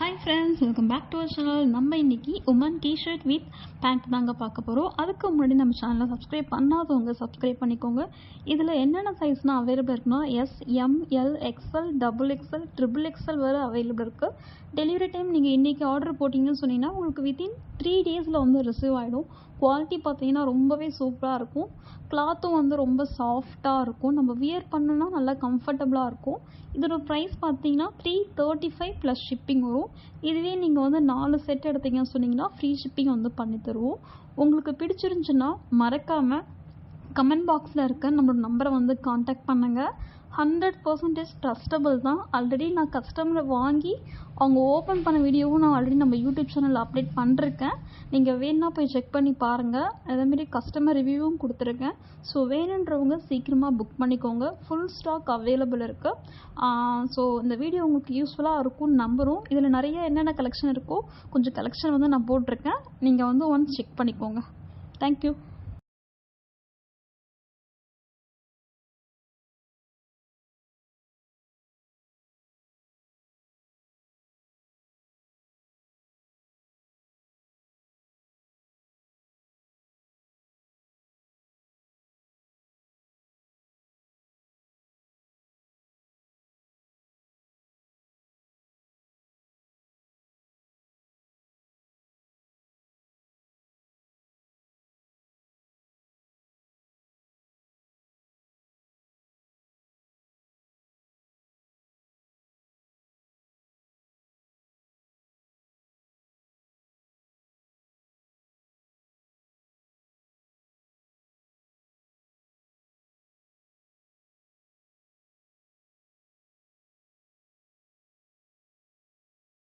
Hi friends welcome back to our channel நம்ம இன்றைக்கி woman T shirt with pant தாங்க பார்க்க போகிறோம் அதுக்கு முன்னாடி நம்ம சேனலை சப்ஸ்கிரைப் பண்ணாதவங்க சப்ஸ்கிரைப் பண்ணிக்கோங்க. இதில் என்னென்ன சைஸ்னால் அவைலபிள் இருக்குன்னா S M L X L double X L triple X L வரை அவைலபிள் இருக்குது டெலிவரி டைம் நீங்கள் இன்றைக்கி ஆர்டர் போட்டிங்கன்னு சொன்னீங்கன்னா உங்களுக்கு வித்தின் த்ரீ டேஸில் வந்து ரிசீவ் ஆகிடும் குவாலிட்டி பார்த்தீங்கன்னா ரொம்பவே சூப்பராக இருக்கும். கிளாத்தும் வந்து ரொம்ப சாஃப்டாக இருக்கும். நம்ம வியர் பண்ணோன்னா நல்லா கம்ஃபர்டபுளாக இருக்கும். இதோட ப்ரைஸ் பார்த்தீங்கன்னா three thirty five plus shipping வரும். இதுவே நீங்கள் வந்து நாலு செட் எடுத்தீங்கன்னு சொன்னீங்கன்னா ஃப்ரீ ஷிப்பிங் வந்து பண்ணி தருவோம் உங்களுக்கு பிடிச்சிருந்துச்சுன்னா மறக்காமல் கமெண்ட் பாக்ஸில் இருக்க நம்மளோட நம்பரை வந்து காண்டாக்ட் பண்ணுங்கள் ஹண்ட்ரட் பர்சன்டேஜ் ட்ரஸ்டபுள் தான். ஆல்ரெடி நான் கஸ்டமரை வாங்கி அவங்க ஓப்பன் பண்ண வீடியோவும் நான் ஆல்ரெடி நம்ம யூடியூப் சேனலில் அப்டேட் பண்ணிருக்கேன் நீங்கள் வேணுன்னா போய் செக் பண்ணி பாருங்கள் அதேமாரி கஸ்டமர் ரிவ்யூவும் கொடுத்துருக்கேன். ஸோ வேணுன்றவங்க சீக்கிரமாக புக் பண்ணிக்கோங்க. ஃபுல் ஸ்டாக் அவைலபிள் இருக்குது ஸோ இந்த வீடியோ உங்களுக்கு யூஸ்ஃபுல்லாக இருக்கும்னு நம்புகிறோம் இதில் நிறைய என்னென்ன கலெக்ஷன் இருக்கோ கொஞ்சம் கலெக்ஷன் வந்து நான் போட்டிருக்கேன். நீங்கள் வந்து ஒன்ஸ் செக் பண்ணிக்கோங்க. தேங்க்யூ